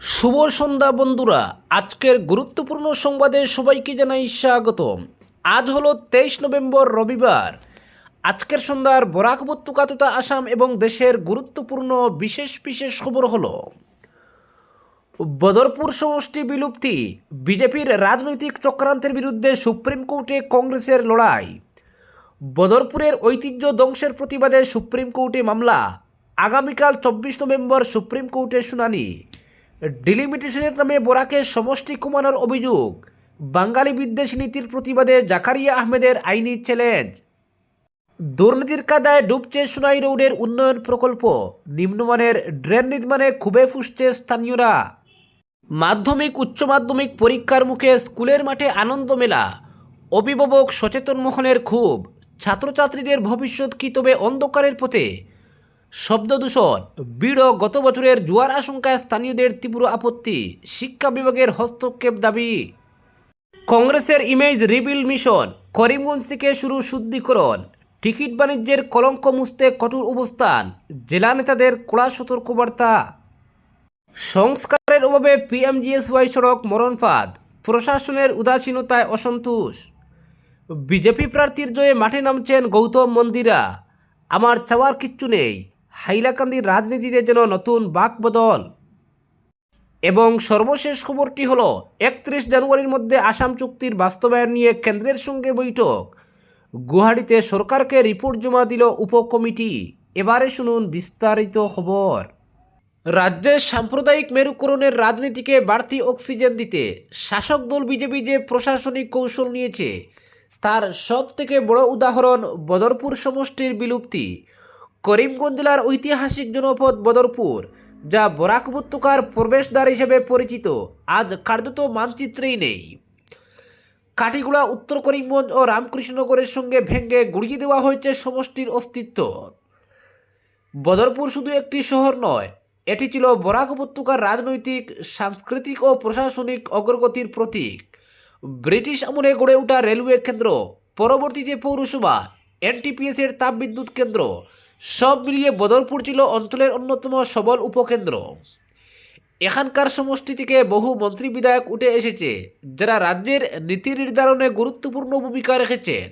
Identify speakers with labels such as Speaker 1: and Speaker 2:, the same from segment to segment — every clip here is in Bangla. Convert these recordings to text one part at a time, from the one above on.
Speaker 1: শুভ সন্ধ্যা বন্ধুরা। আজকের গুরুত্বপূর্ণ সংবাদে সবাইকে জানাই স্বাগতম। আজ হলো তেইশ নভেম্বর, রবিবার। আজকের সন্ধ্যার বরাক উপত্যকা তথা আসাম এবং দেশের গুরুত্বপূর্ণ বিশেষ বিশেষ খবর হলো, বদরপুর সমষ্টি বিলুপ্তি, বিজেপির রাজনৈতিক চক্রান্তের বিরুদ্ধে সুপ্রিম কোর্টে কংগ্রেসের লড়াই, বদরপুরের ঐতিহ্য ধ্বংসের প্রতিবাদে সুপ্রিম কোর্টে মামলা, আগামীকাল চব্বিশ নভেম্বর সুপ্রিম কোর্টে শুনানি। ডিলিমিটেশনের নামে বরাকে সমষ্টি কমানোর অভিযোগ। বাঙালি বিদ্বেষ নীতির প্রতিবাদে জাকারিয়া আহমেদের আইনি চ্যালেঞ্জ। দুর্নীতির কাদায় ডুবছে সোনাই রোডের উন্নয়ন প্রকল্প। নিম্নমানের ড্রেন নির্মাণে খুবই ফুসছে স্থানীয়রা। মাধ্যমিক, উচ্চ মাধ্যমিক পরীক্ষার মুখে স্কুলের মাঠে আনন্দ মেলা। অভিভাবক সচেতন মোহনের খুব ছাত্রছাত্রীদের ভবিষ্যৎ কি তবে অন্ধকারের পথে? শব্দ দূষণ বিড় গত বছরের জোয়ার আশঙ্কায় স্থানীয়দের তীব্র আপত্তি, শিক্ষা বিভাগের হস্তক্ষেপ দাবি। কংগ্রেসের ইমেজ রিবিল মিশন, করিমগঞ্জ থেকে শুরু শুদ্ধিকরণ, টিকিট বাণিজ্যের কলঙ্ক মুছতে কঠোর অবস্থান, জেলা নেতাদের কড়া সতর্কবার্তা। সংস্কারের অভাবে পিএমজিএসওয়াই সড়ক মরণফাদ প্রশাসনের উদাসীনতায় অসন্তোষ। বিজেপি প্রার্থীর জয়ে মাঠে নামছেন গৌতম মন্দিরা, আমার চাওয়ার কিচ্ছু নেই। হাইলাকান্দির রাজনীতিতে যেন নতুন বাকবদল এবং সর্বশেষ খবরটি হলো, একত্রিশ জানুয়ারির মধ্যে আসাম চুক্তির বাস্তবায়ন নিয়ে কেন্দ্রের সঙ্গে বৈঠক। গুয়াহাটিতে সরকারকে রিপোর্ট জমা দিল উপকমিটি। এবারে শুনুন বিস্তারিত খবর। রাজ্যের সাম্প্রদায়িক মেরুকরণের রাজনীতিকে বাড়তি অক্সিজেন দিতে শাসক দল বিজেপি যে প্রশাসনিক কৌশল নিয়েছে, তার সব থেকে বড় উদাহরণ বদরপুর সমষ্টির বিলুপ্তি। করিমগঞ্জ জেলার ঐতিহাসিক জনপদ বদরপুর, যা বরাক উপত্যকার প্রবেশদ্বার হিসেবে পরিচিত। আজ কার্যত মানচিত্রেই নেই। কাটিগুড়া, উত্তর করিমগঞ্জ ও রামকৃষ্ণনগরের সঙ্গে ভেঙে গুড়িয়ে দেওয়া হয়েছে সমষ্টির অস্তিত্ব। বদরপুর শুধু একটি শহর নয়, এটি ছিল বরাক উপত্যকার রাজনৈতিক, সাংস্কৃতিক ও প্রশাসনিক অগ্রগতির প্রতীক। ব্রিটিশ আমলে গড়ে ওঠা রেলওয়ে কেন্দ্র, পরবর্তীতে পৌরসভা, এনটিপিএসের তাপবিদ্যুৎ কেন্দ্র সব মিলিয়ে বদরপুর ছিল অঞ্চলের অন্যতম সবল উপকেন্দ্র। এখানকার সমষ্টি থেকে বহু মন্ত্রী বিধায়ক উঠে এসেছে, যারা রাজ্যের নীতি নির্ধারণে গুরুত্বপূর্ণ ভূমিকা রেখেছেন।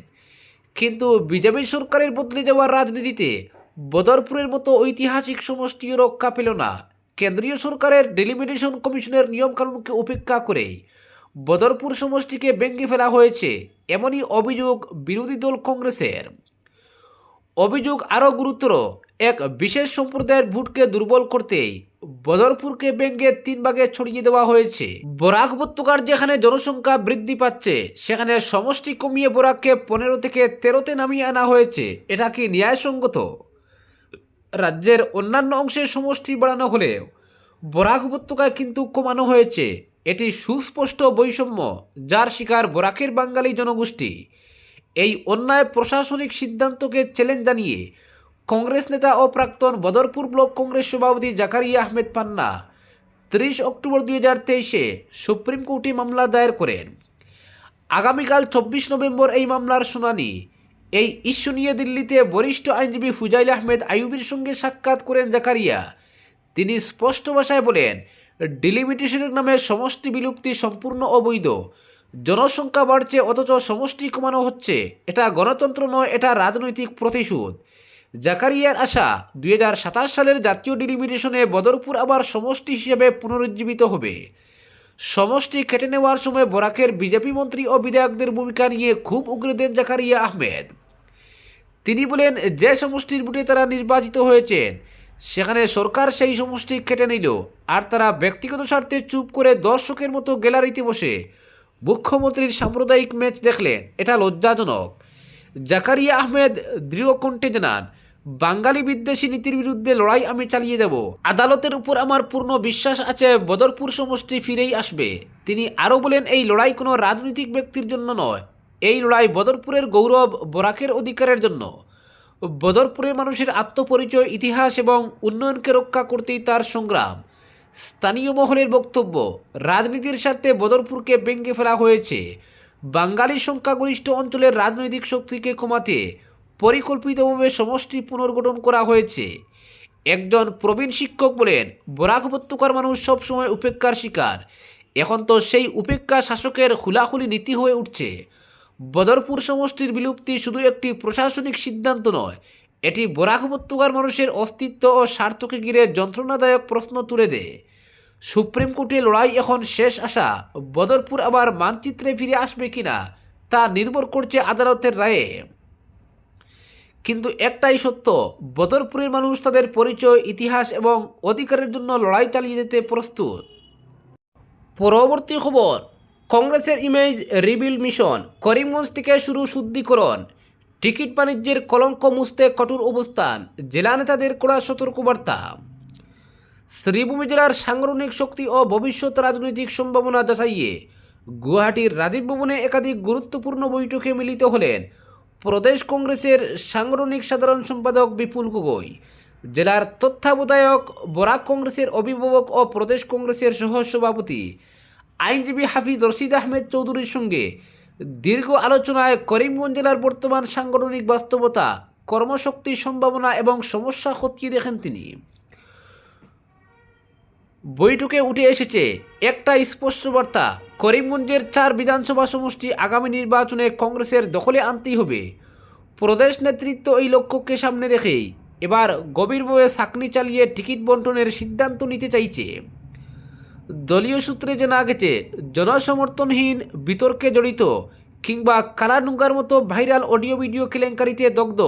Speaker 1: কিন্তু বিজেপি সরকারের বদলে যাওয়ার রাজনীতিতে বদরপুরের মতো ঐতিহাসিক সমষ্টিও রক্ষা পেল না। কেন্দ্রীয় সরকারের ডেলিমিটেশন কমিশনের নিয়মকানুনকে উপেক্ষা করে বদরপুর সমষ্টিকে ভেঙে ফেলা হয়েছে, এমনই অভিযোগ বিরোধী দল কংগ্রেসের। অভিযোগ আরও গুরুতর। এক বিশেষ সম্প্রদায়ের ভোটকে দুর্বল করতেই বদরপুরকে ব্যঙ্গে তিন ভাগে ছড়িয়ে দেওয়া হয়েছে। বরাক উপত্যকার যেখানে জনসংখ্যা বৃদ্ধি পাচ্ছে, সেখানে সমষ্টি কমিয়ে বরাককে পনেরো থেকে তেরোতে নামিয়ে আনা হয়েছে। এটা কি ন্যায়সঙ্গত? রাজ্যের অন্যান্য অংশে সমষ্টি বাড়ানো হলেও বরাক উপত্যকায় কিন্তু কমানো হয়েছে। এটি সুস্পষ্ট বৈষম্য, যার শিকার বরাকের বাঙালি জনগোষ্ঠী। এই অন্যায় প্রশাসনিক সিদ্ধান্তকে চ্যালেঞ্জ জানিয়ে কংগ্রেস নেতা ও প্রাক্তন বদরপুর ব্লক কংগ্রেস সভাপতি জাকারিয়া আহমেদ পান্না তিরিশ অক্টোবর দুই হাজার তেইশে সুপ্রিম কোর্টে মামলা দায়ের করেন। আগামীকাল চব্বিশ নভেম্বর এই মামলার শুনানি। এই ইস্যু নিয়ে দিল্লিতে বরিষ্ঠ আইনজীবী ফুজাইল আহমেদ আইয়ুবির সঙ্গে সাক্ষাৎ করেন জাকারিয়া। তিনি স্পষ্ট ভাষায় বলেন, ডিলিমিটেশনের নামে সমষ্টি বিলুপ্তি সম্পূর্ণ অবৈধ। জনসংখ্যা বাড়ছে, অথচ সমষ্টি কমানো হচ্ছে। এটা গণতন্ত্র নয়, এটা রাজনৈতিক প্রতিশোধ। জাকারিয়ার আশা দু হাজার সাতাশ সালের জাতীয় ডিলিমিটেশনে বদরপুর আবার সমষ্টি হিসেবে পুনরুজ্জীবিত হবে। সমষ্টি কেটে নেওয়ার সময় বরাকের বিজেপি মন্ত্রী ও বিধায়কদের ভূমিকা নিয়ে খুব উগ্র দেন জাকারিয়া আহমেদ। তিনি বলেন, যে সমষ্টির ভোটে তারা নির্বাচিত হয়েছেন, সেখানে সরকার সেই সমষ্টি কেটে নিল, আর তারা ব্যক্তিগত স্বার্থে চুপ করে দর্শকের মতো গ্যালারিতে বসে মুখ্যমন্ত্রীর সাম্প্রদায়িক ম্যাচ দেখলেন, এটা লজ্জাজনক। জাকারিয়া আহমেদ দৃঢ় কণ্ঠে জানান, বাঙালি বিদ্বেষী নীতির বিরুদ্ধে লড়াই আমি চালিয়ে যাব। আদালতের উপর আমার পূর্ণ বিশ্বাস আছে, বদরপুর সমষ্টি ফিরেই আসবে। তিনি আরও বলেন, এই লড়াই কোনো রাজনৈতিক ব্যক্তির জন্য নয়, এই লড়াই বদরপুরের গৌরব, বরাকের অধিকারের জন্য। বদরপুরের মানুষের আত্মপরিচয়, ইতিহাস এবং উন্নয়নকে রক্ষা করতেই তার সংগ্রাম। স্থানীয় মহলের বক্তব্য, রাজনীতির স্বার্থে বদরপুরকে ভেঙে ফেলা হয়েছে। বাঙালি সংখ্যাগরিষ্ঠ অঞ্চলের রাজনৈতিক শক্তিকে কমাতে পরিকল্পিতভাবে সমষ্টি পুনর্গঠন করা হয়েছে। একজন প্রবীণ শিক্ষক বলেন, বরাক উপত্যকার মানুষ সবসময় উপেক্ষার শিকার। এখন তো সেই উপেক্ষা শাসকের হুলাহুলি নীতি হয়ে উঠছে। বদরপুর সমষ্টির বিলুপ্তি শুধু একটি প্রশাসনিক সিদ্ধান্ত নয় এটি বরাক উপত্যকার মানুষের অস্তিত্ব ও স্বার্থকে ঘিরে যন্ত্রণাদায়ক প্রশ্ন তুলে দেয়। সুপ্রিম কোর্টে লড়াই এখন শেষ আসা বদরপুর আবার মানচিত্রে ফিরে আসবে কিনা তা নির্ভর করছে আদালতের রায়ে। কিন্তু একটাই সত্য, বদরপুরের মানুষ তাদের পরিচয়, ইতিহাস এবং অধিকারের জন্য লড়াই চালিয়ে যেতে প্রস্তুত। পরবর্তী খবর, কংগ্রেসের ইমেজ রিবিল মিশন, করিমগঞ্জ থেকে শুরু শুদ্ধিকরণ। টিকিট বাণিজ্যের কলঙ্ক মুছতে কঠোর অবস্থান, জেলা নেতাদের কড়া সতর্কবার্তা। শ্রীভূমি জেলার সাংগঠনিক শক্তি ও ভবিষ্যৎ রাজনৈতিক সম্ভাবনা যাচাইয়ে গুয়াহাটির রাজীব ভবনে একাধিক গুরুত্বপূর্ণ বৈঠকে মিলিত হলেন প্রদেশ কংগ্রেসের সাংগঠনিক সাধারণ সম্পাদক বিপুল গগৈ, জেলার তত্ত্বাবধায়ক বরাক কংগ্রেসের অভিভাবক ও প্রদেশ কংগ্রেসের সহ সভাপতি আইনজীবী হাফিজ রশিদ আহমেদ চৌধুরীর সঙ্গে দীর্ঘ আলোচনায় করিমগঞ্জ জেলার বর্তমান সাংগঠনিক বাস্তবতা, কর্মশক্তি সম্ভাবনা এবং সমস্যা খতিয়ে দেখেন তিনি। বৈঠকে উঠে এসেছে একটা স্পষ্ট বার্তা, করিমগঞ্জের চার বিধানসভা সমষ্টি আগামী নির্বাচনে কংগ্রেসের দখলে আনতেই হবে। প্রদেশ নেতৃত্ব এই লক্ষ্যকে সামনে রেখেই এবার গভীরভাবে সাকনি চালিয়ে টিকিট বন্টনের সিদ্ধান্ত নিতে চাইছে। দলীয় সূত্রে জানা গেছে, জনসমর্থনহীন বিতর্কে জড়িত কিংবা কালানুঙ্গার মতো ভাইরাল অডিও ভিডিও কেলেঙ্কারিতে দগ্ধ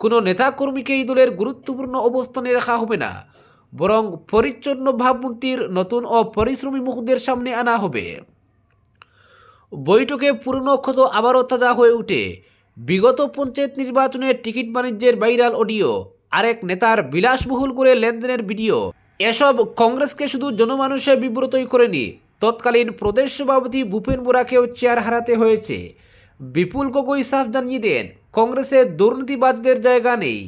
Speaker 1: কোনো নেতাকর্মীকে এই দলের গুরুত্বপূর্ণ অবস্থানে রাখা হবে না, বরং পরিচ্ছন্ন ভাবমূর্তির নতুন ও পরিশ্রমী মুখদের সামনে আনা হবে। বৈঠকে পুরনো ক্ষত আবারও তাজা হয়ে ওঠে বিগত পঞ্চায়েত নির্বাচনে টিকিট বাণিজ্যের ভাইরাল অডিও, আরেক নেতার বিলাসবহুল করে লেনদেনের ভিডিও এসব কংগ্রেসকে শুধু জনমানুষে বিব্রতই করেনি, তৎকালীন প্রদেশ সভাপতি ভূপেন বোরাকেও চেয়ার হারাতে হয়েছে। বিপুল গগৈ সাফ জানিয়ে দেন, কংগ্রেসে দুর্নীতিবাজদের জায়গা নেই।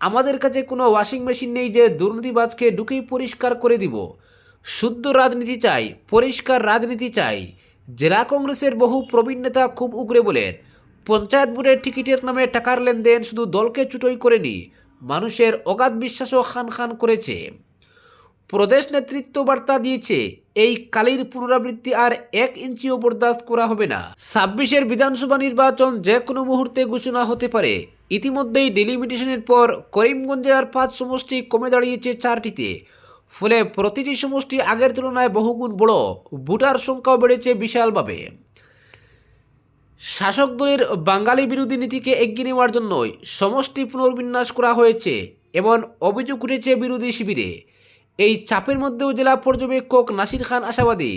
Speaker 1: আমাদের কাছে কোনো ওয়াশিং মেশিন নেই যে দুর্নীতিবাজকে ঢুকেই পরিষ্কার করে দিব। শুদ্ধ রাজনীতি চাই, পরিষ্কার রাজনীতি চাই, জেলা কংগ্রেসের বহু প্রবীণ নেতা খুব উগরে বলেন, পঞ্চায়েত বোর্ডের টিকিটের নামে টাকার লেনদেন শুধু দলকে চুটোই করেনি, মানুষের অগাধ বিশ্বাসও খান খান করেছে। প্রদেশ নেতৃত্ব বার্তা দিয়েছে, এই কালির পুনরাবৃত্তি আর এক ইঞ্চিও বরদাস্ত করা হবে না। ছাব্বিশের বিধানসভা নির্বাচন যে কোনো মুহূর্তে ঘোষণা হতে পারে। ইতিমধ্যেই ডিলিমিটেশনের পর করিমগঞ্জে পাঁচ সমষ্টি কমে দাঁড়িয়েছে চারটিতে। ফলে প্রতিটি সমষ্টি আগের তুলনায় বহুগুণ বড়। ভোটার সংখ্যাও বেড়েছে বিশালভাবে। শাসক দলের বাঙালি বিরোধী নীতিকে এগিয়ে নেওয়ার জন্যই সমষ্টি পুনর্বিন্যাস করা হয়েছে, এমন অভিযোগ উঠেছে বিরোধী শিবিরে। এই চাপের মধ্যেও জেলা পর্যবেক্ষক নাসির খান আশাবাদী।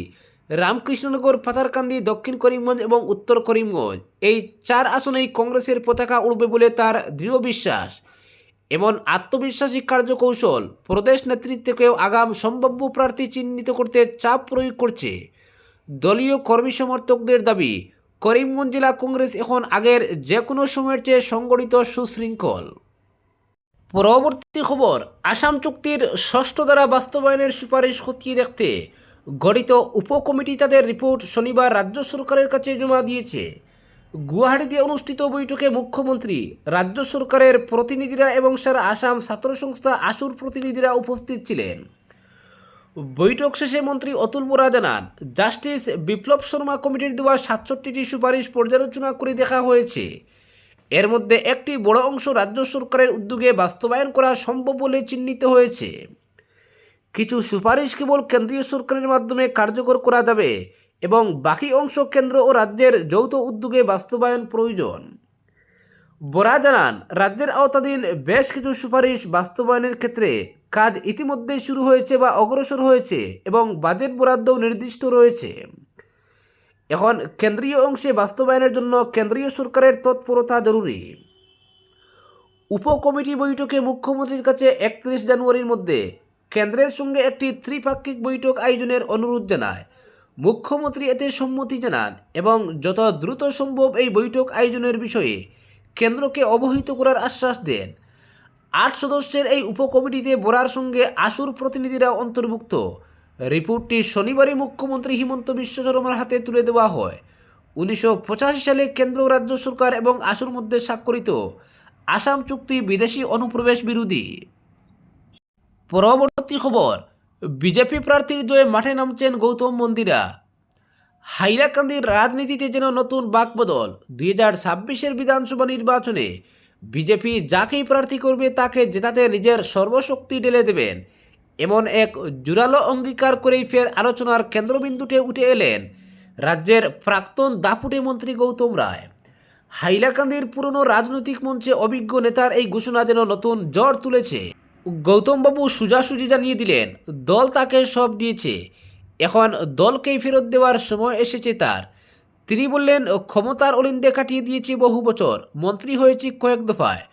Speaker 1: রামকৃষ্ণনগর, পাথারকান্দি, দক্ষিণ করিমগঞ্জ এবং উত্তর করিমগঞ্জ। এই চার আসনেই কংগ্রেসের পতাকা উড়বে বলে তার দৃঢ় বিশ্বাস। এমন আত্মবিশ্বাসী কার্যকৌশল প্রদেশ নেতৃত্বকেও আগাম সম্ভাব্য প্রার্থী চিহ্নিত করতে চাপ প্রয়োগ করছে। দলীয় কর্মী সমর্থকদের দাবি, করিমগঞ্জ জেলা কংগ্রেস এখন আগের যে কোনো সময়ের চেয়ে সংগঠিত সুশৃঙ্খল। পরবর্তী খবর, আসাম চুক্তির ষষ্ঠ দ্বারা বাস্তবায়নের সুপারিশ খতিয়ে দেখতে, গঠিত উপকমিটি তাদের রিপোর্ট শনিবার রাজ্য সরকারের কাছে জমা দিয়েছে। গুয়াহাটিতে অনুষ্ঠিত বৈঠকে মুখ্যমন্ত্রী, রাজ্য সরকারের প্রতিনিধিরা এবং সারা আসাম ছাত্র সংস্থা আসুর প্রতিনিধিরা উপস্থিত ছিলেন। বৈঠক শেষে মন্ত্রী অতুল বোরা জানান, জাস্টিস বিপ্লব শর্মা কমিটির দেওয়া সাতষট্টিটি সুপারিশ পর্যালোচনা করে দেখা হয়েছে। এর মধ্যে একটি বড় অংশ রাজ্য সরকারের উদ্যোগে বাস্তবায়ন করা সম্ভব বলে চিহ্নিত হয়েছে। কিছু সুপারিশ কেবল কেন্দ্রীয় সরকারের মাধ্যমে কার্যকর করা যাবে এবং বাকি অংশ কেন্দ্র ও রাজ্যের যৌথ উদ্যোগে বাস্তবায়ন প্রয়োজন। বোরা জানান, রাজ্যের আওতাধীন বেশ কিছু সুপারিশ বাস্তবায়নের ক্ষেত্রে কাজ ইতিমধ্যেই শুরু হয়েছে বা অগ্রসর হয়েছে এবং বাজেট বরাদ্দও নির্দিষ্ট রয়েছে। এখন কেন্দ্রীয় অংশে বাস্তবায়নের জন্য কেন্দ্রীয় সরকারের তৎপরতা জরুরি। উপকমিটি বৈঠকে মুখ্যমন্ত্রীর কাছে একত্রিশ জানুয়ারির মধ্যে কেন্দ্রের সঙ্গে একটি ত্রিপাক্ষিক বৈঠক আয়োজনের অনুরোধ জানায়। মুখ্যমন্ত্রী এতে সম্মতি জানান এবং যত দ্রুত সম্ভব এই বৈঠক আয়োজনের বিষয়ে কেন্দ্রকে অবহিত করার আশ্বাস দেন। আট সদস্যের এই উপকমিটিতে বোরার সঙ্গে আসুর প্রতিনিধিরা অন্তর্ভুক্ত। রিপোর্টটি শনিবারই মুখ্যমন্ত্রী হিমন্ত বিশ্ব শর্মার হাতে তুলে দেওয়া হয়। উনিশশো পঁচাশি সালে কেন্দ্র রাজ্য সরকার এবং আসুর মধ্যে স্বাক্ষরিত আসাম চুক্তি বিদেশি অনুপ্রবেশ বিরোধী। পরবর্তী খবর, বিজেপি প্রার্থীর জয়ে মাঠে নামছেন গৌতম মন্দিরা। হাইলাকান্দির রাজনীতিতে যেন নতুন বাকবদল, দুই হাজার ছাব্বিশের বিধানসভা নির্বাচনে বিজেপি যাকেই প্রার্থী করবে তাকে জেতাতে নিজের সর্বশক্তি ঢেলে দেবেন এমন এক জোরালো অঙ্গীকার করেই ফের আলোচনার কেন্দ্রবিন্দুতে উঠে এলেন রাজ্যের প্রাক্তন দাপুটে মন্ত্রী গৌতম রায়। হাইলাকান্দির পুরনো রাজনৈতিক মঞ্চে অভিজ্ঞ নেতার এই ঘোষণা যেন নতুন জ্বর তুলেছে। গৌতমবাবু সোজাসুজি জানিয়ে দিলেন, দল তাকে সব দিয়েছে। এখন দলকেই ফেরত দেওয়ার সময় এসেছে তার। তিনি বললেন, ক্ষমতার অলিন্দে কাটিয়ে দিয়েছি বহু বছর, মন্ত্রী হয়েছি কয়েক দফায়।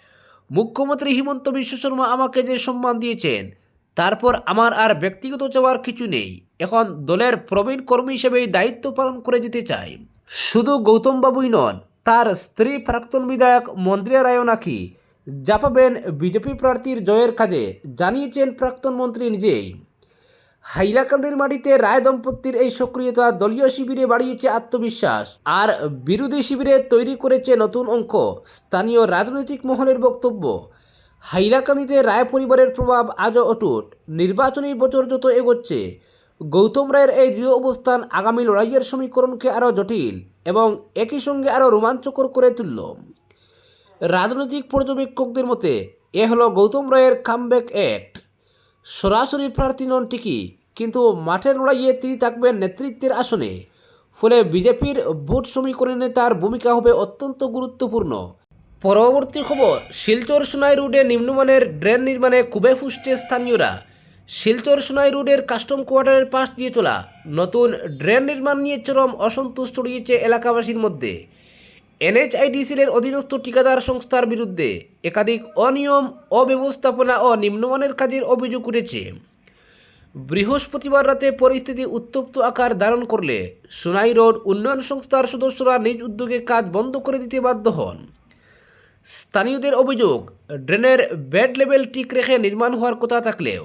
Speaker 1: মুখ্যমন্ত্রী হিমন্ত বিশ্ব শর্মা আমাকে যে সম্মান দিয়েছেন তারপর আমার আর ব্যক্তিগত চাওয়ার কিছু নেই। এখন দলের প্রবীণ কর্মী হিসেবেই দায়িত্ব পালন করে যেতে চাই। শুধু গৌতমবাবুই নন, তার স্ত্রী প্রাক্তন বিধায়ক মন্ত্রিয়া রায়ও নাকি। জাপাবেন বিজেপি প্রার্থীর জয়ের কাজে জানিয়েছেন প্রাক্তন মন্ত্রী নিজেই। হাইলাকান্দির মাটিতে রায় দম্পতির এই সক্রিয়তা দলীয় শিবিরে বাড়িয়েছে আত্মবিশ্বাস। আর বিরোধী শিবিরে তৈরি করেছে নতুন অঙ্ক। স্থানীয় রাজনৈতিক মহলের বক্তব্য হাইলাকান্দিতে রায় পরিবারের প্রভাব আজও অটুট। নির্বাচনী বছর যত এগোচ্ছে, গৌতম রায়ের এই দৃঢ় অবস্থান আগামী লড়াইয়ের সমীকরণকে আরও জটিল এবং একই সঙ্গে আরও রোমাঞ্চকর করে তুলল। রাজনৈতিক পর্যবেক্ষকদের মতে, এ হলো গৌতম রায়ের কামব্যাক অ্যাক্ট সরাসরি প্রার্থী নন ঠিকই, কিন্তু মাঠের লড়াইয়ে তিনি থাকবেন নেতৃত্বের আসনে। ফলে বিজেপির ভোট সমীকরণে তার ভূমিকা হবে অত্যন্ত গুরুত্বপূর্ণ। পরবর্তী খবর, শিলচর সোনাই রোডে নিম্নমানের ড্রেন নির্মাণে খুবই ফুসছে স্থানীয়রা। শিলচর সোনাই রোডের কাস্টম কোয়ার্টারের পাশ দিয়ে চলা নতুন ড্রেন নির্মাণ নিয়ে চরম অসন্তোষ ছড়িয়েছে এলাকাবাসীর মধ্যে। এনএইচআইডিসির অধীনস্থ ঠিকাদার সংস্থার বিরুদ্ধে একাধিক অনিয়ম, অব্যবস্থাপনা ও নিম্নমানের কাজের অভিযোগ উঠেছে। বৃহস্পতিবার রাতে পরিস্থিতি উত্তপ্ত আকার ধারণ করলে সোনাই রোড উন্নয়ন সংস্থার সদস্যরা নিজ উদ্যোগে কাজ বন্ধ করে দিতে বাধ্য হন। স্থানীয়দের অভিযোগ, ড্রেনের বেড লেভেল ঠিক রেখে নির্মাণ হওয়ার কথা থাকলেও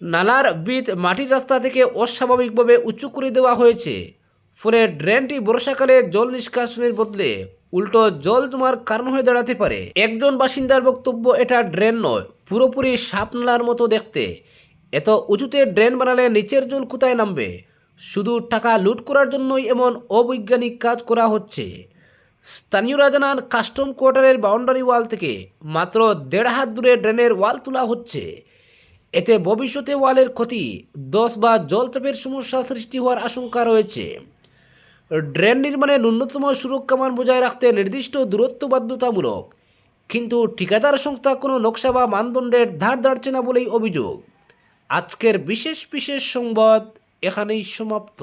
Speaker 1: নালার বিদ মাটির রাস্তা থেকে অস্বাভাবিকভাবে উঁচু করে দেওয়া হয়েছে। ফলে ড্রেনটি বর্ষাকালে জল নিষ্কাশনের বদলে উল্টো জল জমার কারণ হয়ে দাঁড়াতে পারে। একজন বাসিন্দার বক্তব্য, এটা ড্রেন নয়, পুরোপুরি সাপ নালার মতো দেখতে। এত উঁচুতে ড্রেন বানালে নিচের জল কোথায় নামবে? শুধু টাকা লুট করার জন্যই এমন অবৈজ্ঞানিক কাজ করা হচ্ছে। স্থানীয়রা জানান কাস্টম কোয়ার্টারের বাউন্ডারি ওয়াল থেকে মাত্র দেড় হাত দূরে ড্রেনের ওয়াল তোলা হচ্ছে। এতে ভবিষ্যতে ওয়ালের ক্ষতি, দশ বা জলচাপের সমস্যা সৃষ্টি হওয়ার আশঙ্কা রয়েছে। ড্রেন নির্মাণে ন্যূনতম সুরক্ষা মান বজায় রাখতে নির্দিষ্ট দূরত্ব বাধ্যতামূলক, কিন্তু ঠিকাদার সংস্থা কোনো নকশা বা মানদণ্ডের ধার ধারছে না বলেই অভিযোগ। আজকের বিশেষ বিশেষ সংবাদ এখানেই সমাপ্ত।